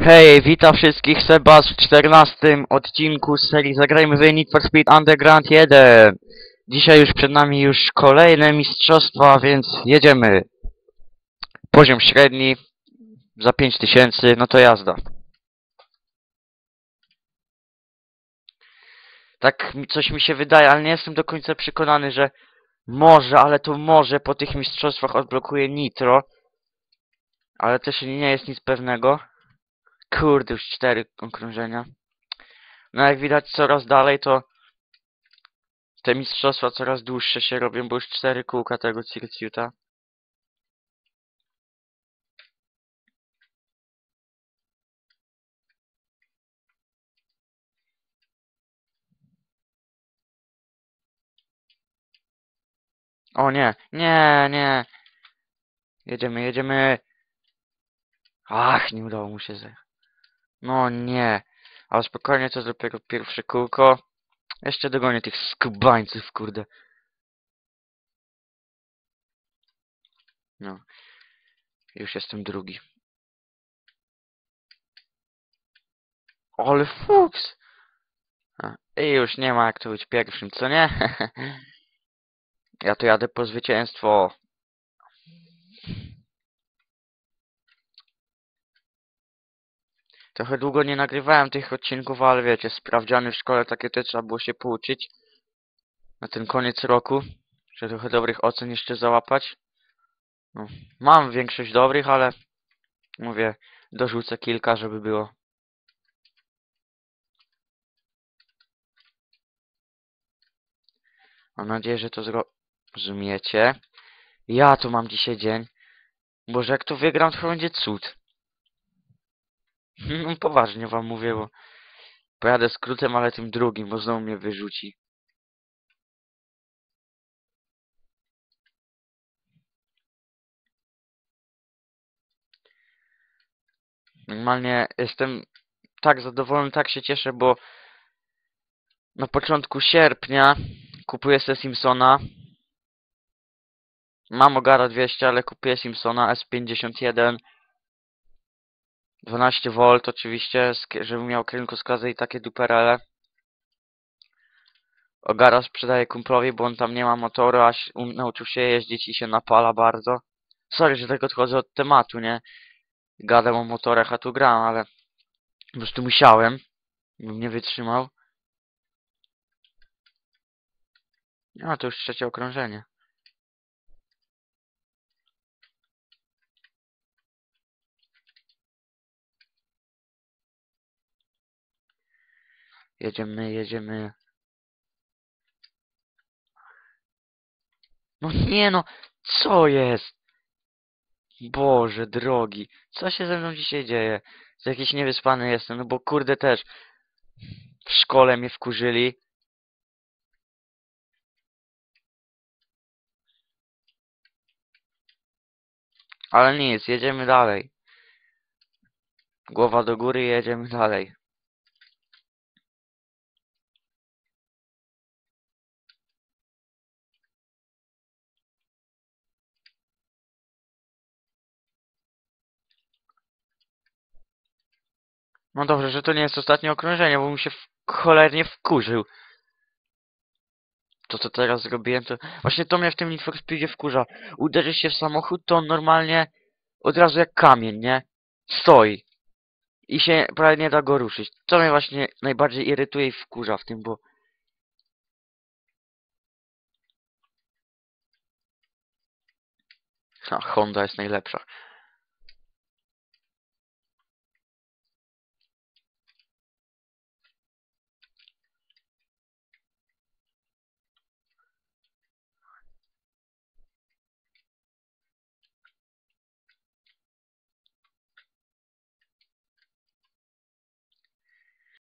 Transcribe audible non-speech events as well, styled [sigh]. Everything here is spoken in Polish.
Hej, witam wszystkich, Sebas w 14 odcinku z serii Zagrajmy w Need for Speed Underground 1. Dzisiaj już przed nami już kolejne mistrzostwa, więc jedziemy. Poziom średni za 5000, no to jazda. Tak coś mi się wydaje, ale nie jestem do końca przekonany, że może, ale to może po tych mistrzostwach odblokuje Nitro. Ale też nie jest nic pewnego. Kurde, już cztery okrążenia. No jak widać coraz dalej to te mistrzostwa coraz dłuższe się robią, bo już cztery kółka tego circuita. O nie, nie, nie. Jedziemy, jedziemy. Ach, nie udało mu się zejść. No nie. Ale spokojnie, to dopiero pierwsze kółko. Jeszcze dogonię tych skubańców, kurde. No. Już jestem drugi. Ale fuks! I już nie ma jak to być pierwszym, co nie? [laughs] ja tu jadę po zwycięstwo. Trochę długo nie nagrywałem tych odcinków, ale wiecie, sprawdziany w szkole takie też trzeba było się pouczyć. Na ten koniec roku. Żeby trochę dobrych ocen jeszcze załapać. No, mam większość dobrych, ale mówię, dorzucę kilka, żeby było. Mam nadzieję, że to zrozumiecie. Ja tu mam dzisiaj dzień. Boże, jak to wygram, to będzie cud. No poważnie wam mówię, bo pojadę skrótem, ale tym drugim, bo znowu mnie wyrzuci. Normalnie jestem tak zadowolony, tak się cieszę, bo na początku sierpnia kupuję sobie Simpsona. Mam Ogara 200, ale kupuję Simpsona S51. 12V oczywiście, sk- żeby miał kierunkowskazy i takie duperele. Ogara sprzedaje kumplowi, bo on tam nie ma motoru, aż um, nauczył się jeździć i się napala bardzo. Sorry, że tak odchodzę od tematu, nie? Gadam o motorach, a tu gram, ale po prostu musiałem, bym nie wytrzymał. A, to już trzecie okrążenie. Jedziemy, jedziemy. No nie no, co jest? Boże drogi, co się ze mną dzisiaj dzieje? Z jakiś niewyspany jestem, no bo kurde też w szkole mnie wkurzyli. Ale nic, jedziemy dalej. Głowa do góry, jedziemy dalej. No dobrze, że to nie jest ostatnie okrążenie, bo mi się cholernie wkurzył. To co teraz zrobiłem, to... Właśnie to mnie w tym Need wkurza. Uderzysz się w samochód, to on normalnie od razu jak kamień, nie? Stoi. I się prawie nie da go ruszyć. To mnie właśnie najbardziej irytuje i wkurza w tym, bo... A, Honda jest najlepsza.